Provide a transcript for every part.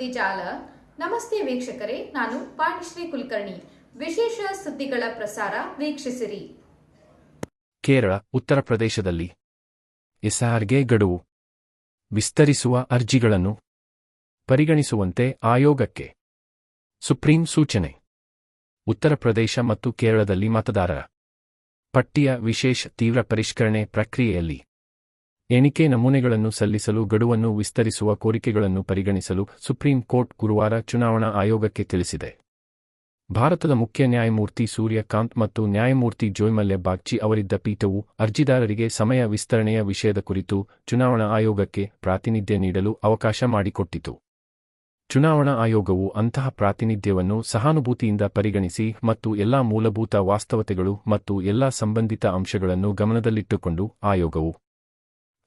ಸುದ್ದಿ ಜಾಲ. ನಮಸ್ತೆ ವೀಕ್ಷಕರೇ, ನಾನು ಪಾಣಿಶ್ರೀ ಕುಲಕರ್ಣಿ. ವಿಶೇಷ ಸುದ್ದಿಗಳ ಪ್ರಸಾರ ವೀಕ್ಷಿಸಿರಿ. ಕೇರಳ, ಉತ್ತರ ಪ್ರದೇಶದಲ್ಲಿ ಎಸ್ಆರ್ಗೆ ಗಡುವು. ವಿಸ್ತರಿಸುವ ಅರ್ಜಿಗಳನ್ನು ಪರಿಗಣಿಸುವಂತೆ ಆಯೋಗಕ್ಕೆ ಸುಪ್ರೀಂ ಸೂಚನೆ. ಉತ್ತರ ಪ್ರದೇಶ ಮತ್ತು ಕೇರಳದಲ್ಲಿ ಮತದಾರರ ಪಟ್ಟಿಯ ವಿಶೇಷ ತೀವ್ರ ಪರಿಷ್ಕರಣೆ ಪ್ರಕ್ರಿಯೆಯಲ್ಲಿ ಎಣಿಕೆ ನಮೂನೆಗಳನ್ನು ಸಲ್ಲಿಸಲು, ಗಡುವನ್ನು ವಿಸ್ತರಿಸುವ ಕೋರಿಕೆಗಳನ್ನು ಪರಿಗಣಿಸಲು ಸುಪ್ರೀಂ ಕೋರ್ಟ್ ಗುರುವಾರ ಚುನಾವಣಾ ಆಯೋಗಕ್ಕೆ ತಿಳಿಸಿದೆ. ಭಾರತದ ಮುಖ್ಯ ನ್ಯಾಯಮೂರ್ತಿ ಸೂರ್ಯಕಾಂತ್ ಮತ್ತು ನ್ಯಾಯಮೂರ್ತಿ ಜೋಯ್ಮಲ್ಯ ಬಾಗ್ಚಿ ಅವರಿದ್ದ ಪೀಠವು ಅರ್ಜಿದಾರರಿಗೆ ಸಮಯ ವಿಸ್ತರಣೆಯ ವಿಷಯದ ಕುರಿತು ಚುನಾವಣಾ ಆಯೋಗಕ್ಕೆ ಪ್ರಾತಿನಿಧ್ಯ ನೀಡಲು ಅವಕಾಶ ಮಾಡಿಕೊಟ್ಟಿತು. ಚುನಾವಣಾ ಆಯೋಗವು ಅಂತಹ ಪ್ರಾತಿನಿಧ್ಯವನ್ನು ಸಹಾನುಭೂತಿಯಿಂದ ಪರಿಗಣಿಸಿ ಮತ್ತು ಎಲ್ಲಾ ಮೂಲಭೂತ ವಾಸ್ತವತೆಗಳು ಮತ್ತು ಎಲ್ಲಾ ಸಂಬಂಧಿತ ಅಂಶಗಳನ್ನು ಗಮನದಲ್ಲಿಟ್ಟುಕೊಂಡು ಆಯೋಗವು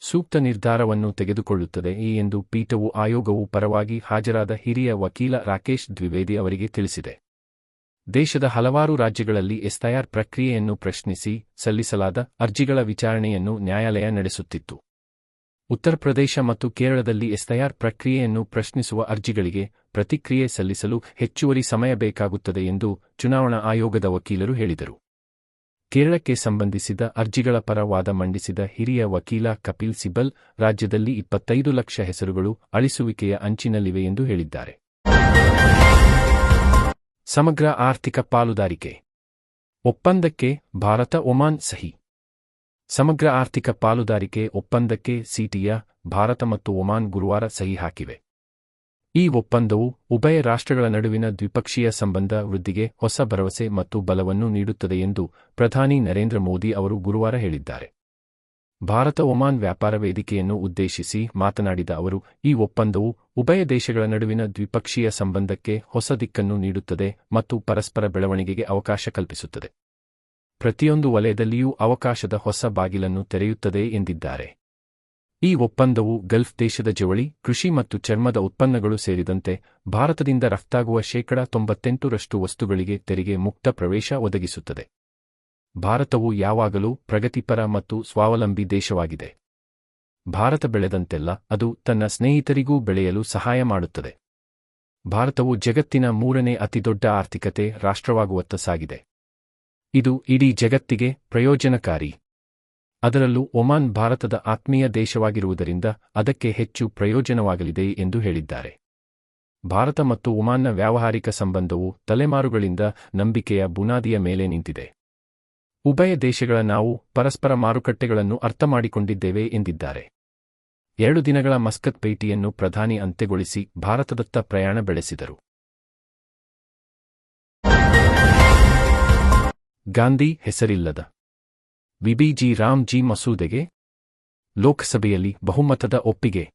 ಸೂಕ್ತ ನಿರ್ಧಾರವನ್ನು ತೆಗೆದುಕೊಳ್ಳುತ್ತದೆ ಎಂದು ಪೀಠವು ಆಯೋಗವು ಪರವಾಗಿ ಹಾಜರಾದ ಹಿರಿಯ ವಕೀಲ ರಾಕೇಶ್ ದ್ವಿವೇದಿ ಅವರಿಗೆ ತಿಳಿಸಿದೆ. ದೇಶದ ಹಲವಾರು ರಾಜ್ಯಗಳಲ್ಲಿ ಎಸ್ಐಆರ್ ಪ್ರಕ್ರಿಯೆಯನ್ನು ಪ್ರಶ್ನಿಸಿ ಸಲ್ಲಿಸಲಾದ ಅರ್ಜಿಗಳ ವಿಚಾರಣೆಯನ್ನು ನ್ಯಾಯಾಲಯ ನಡೆಸುತ್ತಿತ್ತು. ಉತ್ತರ ಪ್ರದೇಶ ಮತ್ತು ಕೇರಳದಲ್ಲಿ ಎಸ್ಐಆರ್ ಪ್ರಕ್ರಿಯೆಯನ್ನು ಪ್ರಶ್ನಿಸುವ ಅರ್ಜಿಗಳಿಗೆ ಪ್ರತಿಕ್ರಿಯೆ ಸಲ್ಲಿಸಲು ಹೆಚ್ಚುವರಿ ಸಮಯ ಬೇಕಾಗುತ್ತದೆ ಎಂದು ಚುನಾವಣಾ ಆಯೋಗದ ವಕೀಲರು ಹೇಳಿದರು. ಕೇರಳಕ್ಕೆ ಸಂಬಂಧಿಸಿದ ಅರ್ಜಿಗಳ ಪರ ವಾದ ಮಂಡಿಸಿದ ಹಿರಿಯ ವಕೀಲ ಕಪಿಲ್ ಸಿಬಲ್, ರಾಜ್ಯದಲ್ಲಿ ಇಪ್ಪತ್ತೈದು ಲಕ್ಷ ಹೆಸರುಗಳು ಅಳಿಸುವಿಕೆಯ ಅಂಚಿನಲ್ಲಿವೆ ಎಂದು ಹೇಳಿದ್ದಾರೆ. ಸಮಗ್ರ ಆರ್ಥಿಕ ಪಾಲುದಾರಿಕೆ. ಒಪ್ಪಂದಕ್ಕೆ ಭಾರತ ಒಮಾನ್ ಸಹಿ. ಸಮಗ್ರ ಆರ್ಥಿಕ ಪಾಲುದಾರಿಕೆ ಒಪ್ಪಂದಕ್ಕೆ ಸಿಟಿಯ ಭಾರತ ಮತ್ತು ಒಮಾನ್ ಗುರುವಾರ ಸಹಿ ಹಾಕಿವೆ. ಈ ಒಪ್ಪಂದವು ಉಭಯ ರಾಷ್ಟ್ರಗಳ ನಡುವಿನ ದ್ವಿಪಕ್ಷೀಯ ಸಂಬಂಧ ವೃದ್ಧಿಗೆ ಹೊಸ ಭರವಸೆ ಮತ್ತು ಬಲವನ್ನು ನೀಡುತ್ತದೆ ಎಂದು ಪ್ರಧಾನಿ ನರೇಂದ್ರ ಮೋದಿ ಅವರು ಗುರುವಾರ ಹೇಳಿದ್ದಾರೆ. ಭಾರತ ಒಮಾನ್ ವ್ಯಾಪಾರ ವೇದಿಕೆಯನ್ನು ಉದ್ದೇಶಿಸಿ ಮಾತನಾಡಿದ ಅವರು, ಈ ಒಪ್ಪಂದವು ಉಭಯ ದೇಶಗಳ ನಡುವಿನ ದ್ವಿಪಕ್ಷೀಯ ಸಂಬಂಧಕ್ಕೆ ಹೊಸ ದಿಕ್ಕನ್ನು ನೀಡುತ್ತದೆ ಮತ್ತು ಪರಸ್ಪರ ಬೆಳವಣಿಗೆಗೆ ಅವಕಾಶ ಕಲ್ಪಿಸುತ್ತದೆ. ಪ್ರತಿಯೊಂದು ವಲಯದಲ್ಲಿಯೂ ಅವಕಾಶದ ಹೊಸ ಬಾಗಿಲನ್ನು ತೆರೆಯುತ್ತದೆ ಎಂದಿದ್ದಾರೆ. ಈ ಒಪ್ಪಂದವು ಗಲ್ಫ್ ದೇಶದ ಜವಳಿ, ಕೃಷಿ ಮತ್ತು ಚರ್ಮದ ಉತ್ಪನ್ನಗಳು ಸೇರಿದಂತೆ ಭಾರತದಿಂದ ರಫ್ತಾಗುವ ಶೇಕಡ ತೊಂಬತ್ತೆಂಟರಷ್ಟು ವಸ್ತುಗಳಿಗೆ ತೆರಿಗೆ ಮುಕ್ತ ಪ್ರವೇಶ ಒದಗಿಸುತ್ತದೆ. ಭಾರತವು ಯಾವಾಗಲೂ ಪ್ರಗತಿಪರ ಮತ್ತು ಸ್ವಾವಲಂಬಿ ದೇಶವಾಗಿದೆ. ಭಾರತ ಬೆಳೆದಂತೆಲ್ಲ ಅದು ತನ್ನ ಸ್ನೇಹಿತರಿಗೂ ಬೆಳೆಯಲು ಸಹಾಯ ಮಾಡುತ್ತದೆ. ಭಾರತವು ಜಗತ್ತಿನ ಮೂರನೇ ಅತಿದೊಡ್ಡ ಆರ್ಥಿಕತೆ ರಾಷ್ಟ್ರವಾಗುವತ್ತ ಸಾಗಿದೆ. ಇದು ಇಡೀ ಜಗತ್ತಿಗೆ ಪ್ರಯೋಜನಕಾರಿ. ಅದರಲ್ಲೂ ಒಮಾನ್ ಭಾರತದ ಆತ್ಮೀಯ ದೇಶವಾಗಿರುವುದರಿಂದ ಅದಕ್ಕೆ ಹೆಚ್ಚು ಪ್ರಯೋಜನವಾಗಲಿದೆ ಎಂದು ಹೇಳಿದ್ದಾರೆ. ಭಾರತ ಮತ್ತು ಒಮಾನ್ನ ವ್ಯಾವಹಾರಿಕ ಸಂಬಂಧವು ತಲೆಮಾರುಗಳಿಂದ ನಂಬಿಕೆಯ ಬುನಾದಿಯ ಮೇಲೆ ನಿಂತಿದೆ. ಉಭಯ ದೇಶಗಳ ನಾವು ಪರಸ್ಪರ ಮಾರುಕಟ್ಟೆಗಳನ್ನು ಅರ್ಥಮಾಡಿಕೊಂಡಿದ್ದೇವೆ ಎಂದಿದ್ದಾರೆ. ಎರಡು ದಿನಗಳ ಮಸ್ಕತ್ ಪೇಟಿಯನ್ನು ಪ್ರಧಾನಿ ಅಂತ್ಯಗೊಳಿಸಿ ಭಾರತದತ್ತ ಪ್ರಯಾಣ ಬೆಳೆಸಿದರು. ಗಾಂಧಿ ಹೆಸರಿಲ್ಲದ ವಿಬಿಜಿ ರಾಮ್ಜಿ ಮಸೂದೆಗೆ ಲೋಕಸಭೆಯಲ್ಲಿ ಬಹುಮತದ ಒಪ್ಪಿಗೆ.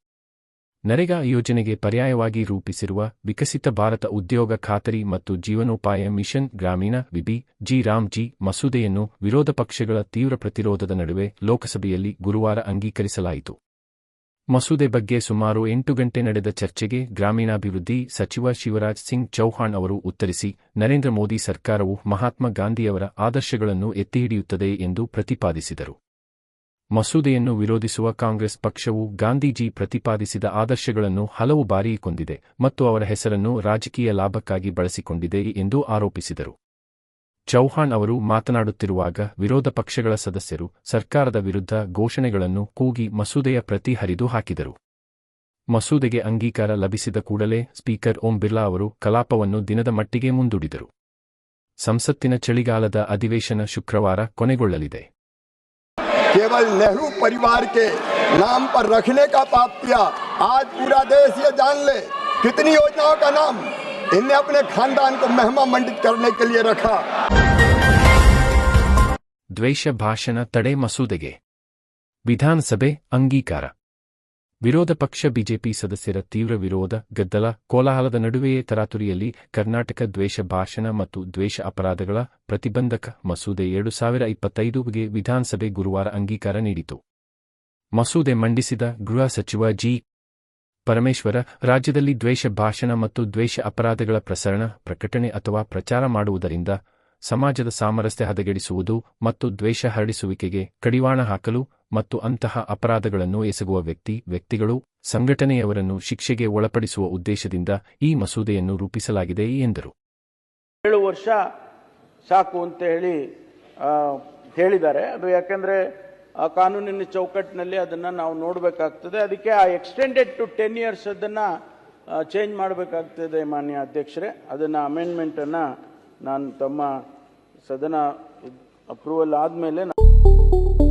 ನರೇಗಾ ಯೋಜನೆಗೆ ಪರ್ಯಾಯವಾಗಿ ರೂಪಿಸಿರುವ ವಿಕಸಿತ ಭಾರತ ಉದ್ಯೋಗ ಖಾತರಿ ಮತ್ತು ಜೀವನೋಪಾಯ ಮಿಷನ್ ಗ್ರಾಮೀಣ ವಿಬಿ ಜಿ ರಾಮ್ಜಿ ಮಸೂದೆಯನ್ನು ವಿರೋಧ ಪಕ್ಷಗಳ ತೀವ್ರ ಪ್ರತಿರೋಧದ ನಡುವೆ ಲೋಕಸಭೆಯಲ್ಲಿ ಗುರುವಾರ ಅಂಗೀಕರಿಸಲಾಯಿತು. ಮಸೂದೆ ಬಗ್ಗೆ ಸುಮಾರು ಎಂಟು ಗಂಟೆ ನಡೆದ ಚರ್ಚೆಗೆ ಗ್ರಾಮೀಣಾಭಿವೃದ್ಧಿ ಸಚಿವ ಶಿವರಾಜ್ ಸಿಂಗ್ ಚೌಹಾಣ್ ಅವರು ಉತ್ತರಿಸಿ, ನರೇಂದ್ರ ಮೋದಿ ಸರ್ಕಾರವು ಮಹಾತ್ಮ ಗಾಂಧಿಯವರ ಆದರ್ಶಗಳನ್ನು ಎತ್ತಿಹಿಡಿಯುತ್ತದೆ ಎಂದು ಪ್ರತಿಪಾದಿಸಿದರು. ಮಸೂದೆಯನ್ನು ವಿರೋಧಿಸುವ ಕಾಂಗ್ರೆಸ್ ಪಕ್ಷವು ಗಾಂಧೀಜಿ ಪ್ರತಿಪಾದಿಸಿದ ಆದರ್ಶಗಳನ್ನು ಹಲವು ಬಾರಿ ಕೊಂದಿದೆ ಮತ್ತು ಅವರ ಹೆಸರನ್ನು ರಾಜಕೀಯ ಲಾಭಕ್ಕಾಗಿ ಬಳಸಿಕೊಂಡಿದೆ ಎಂದು ಆರೋಪಿಸಿದರು. ಚೌಹಾಣ್ ಅವರು ಮಾತನಾಡುತ್ತಿರುವಾಗ ವಿರೋಧ ಪಕ್ಷಗಳ ಸದಸ್ಯರು ಸರ್ಕಾರದ ವಿರುದ್ಧ ಘೋಷಣೆಗಳನ್ನು ಕೂಗಿ ಮಸೂದೆಯ ಪ್ರತಿ ಹರಿದು ಹಾಕಿದರು ಮಸೂದೆಗೆ ಅಂಗೀಕಾರ ಲಭಿಸಿದ ಕೂಡಲೇ ಸ್ಪೀಕರ್ ಓಂ ಬಿರ್ಲಾ ಅವರು ಕಲಾಪವನ್ನು ದಿನದ ಮಟ್ಟಿಗೆ ಮುಂದೂಡಿದರು ಸಂಸತ್ತಿನ ಚಳಿಗಾಲದ ಅಧಿವೇಶನ ಶುಕ್ರವಾರ ಕೊನೆಗೊಳ್ಳಲಿದೆ केवल नेहरू परिवार के नाम पर रखने का पाप किया आज पूरा देश ये जान ले कितनी योजनाओं का नाम इनने अपने खानदान को महिमा मंडित करने के लिए रखा ದ್ವೇಷ ಭಾಷಣ ತಡೆ ಮಸೂದೆಗೆ ವಿಧಾನಸಭೆ ಅಂಗೀಕಾರ ವಿರೋಧ ಪಕ್ಷ ಬಿಜೆಪಿ ಸದಸ್ಯರ ತೀವ್ರ ವಿರೋಧ ಗದ್ದಲ ಕೋಲಾಹಲದ ನಡುವೆಯೇ ತರಾತುರಿಯಲ್ಲಿ ಕರ್ನಾಟಕ ದ್ವೇಷ ಭಾಷಣ ಮತ್ತು ದ್ವೇಷ ಅಪರಾಧಗಳ ಪ್ರತಿಬಂಧಕ ಮಸೂದೆ ಎರಡು ಸಾವಿರ ಇಪ್ಪತ್ತೈದುಗೆ ವಿಧಾನಸಭೆ ಗುರುವಾರ ಅಂಗೀಕಾರ ನೀಡಿತು ಮಸೂದೆ ಮಂಡಿಸಿದ ಗೃಹ ಸಚಿವ ಜಿ ಪರಮೇಶ್ವರ, ರಾಜ್ಯದಲ್ಲಿ ದ್ವೇಷ ಭಾಷಣ ಮತ್ತು ದ್ವೇಷ ಅಪರಾಧಗಳ ಪ್ರಸರಣ, ಪ್ರಕಟಣೆ ಅಥವಾ ಪ್ರಚಾರ ಮಾಡುವುದರಿಂದ ಸಮಾಜದ ಸಾಮರಸ್ಯ ಹದಗೆಡಿಸುವುದು ಮತ್ತು ದ್ವೇಷ ಹರಡಿಸುವಿಕೆಗೆ ಕಡಿವಾಣ ಹಾಕಲು ಮತ್ತು ಅಂತಹ ಅಪರಾಧಗಳನ್ನು ಎಸಗುವ ವ್ಯಕ್ತಿ, ವ್ಯಕ್ತಿಗಳು ಸಂಘಟನೆಯವರನ್ನು ಶಿಕ್ಷೆಗೆ ಒಳಪಡಿಸುವ ಉದ್ದೇಶದಿಂದ ಈ ಮಸೂದೆಯನ್ನು ರೂಪಿಸಲಾಗಿದೆ ಎಂದರು. ಏಳು ವರ್ಷ ಸಾಕು ಅಂತ ಹೇಳಿ ಹೇಳಿದ್ದಾರೆ. ಅದು ಯಾಕೆಂದರೆ ಆ ಕಾನೂನಿನ ಚೌಕಟ್ಟಿನಲ್ಲಿ ಅದನ್ನು ನಾವು ನೋಡಬೇಕಾಗ್ತದೆ. ಅದಕ್ಕೆ ಆ ಎಕ್ಸ್ಟೆಂಡೆಡ್ ಟು ಟೆನ್ ಇಯರ್ಸ್ ಅದನ್ನು ಚೇಂಜ್ ಮಾಡಬೇಕಾಗ್ತದೆ ಮಾನ್ಯ ಅಧ್ಯಕ್ಷರೇ. ಅದನ್ನು ಅಮೆಂಡ್ಮೆಂಟನ್ನು ನಾನು ತಮ್ಮ ಸದನ ಅಪ್ರೂವಲ್ ಆದಮೇಲೆ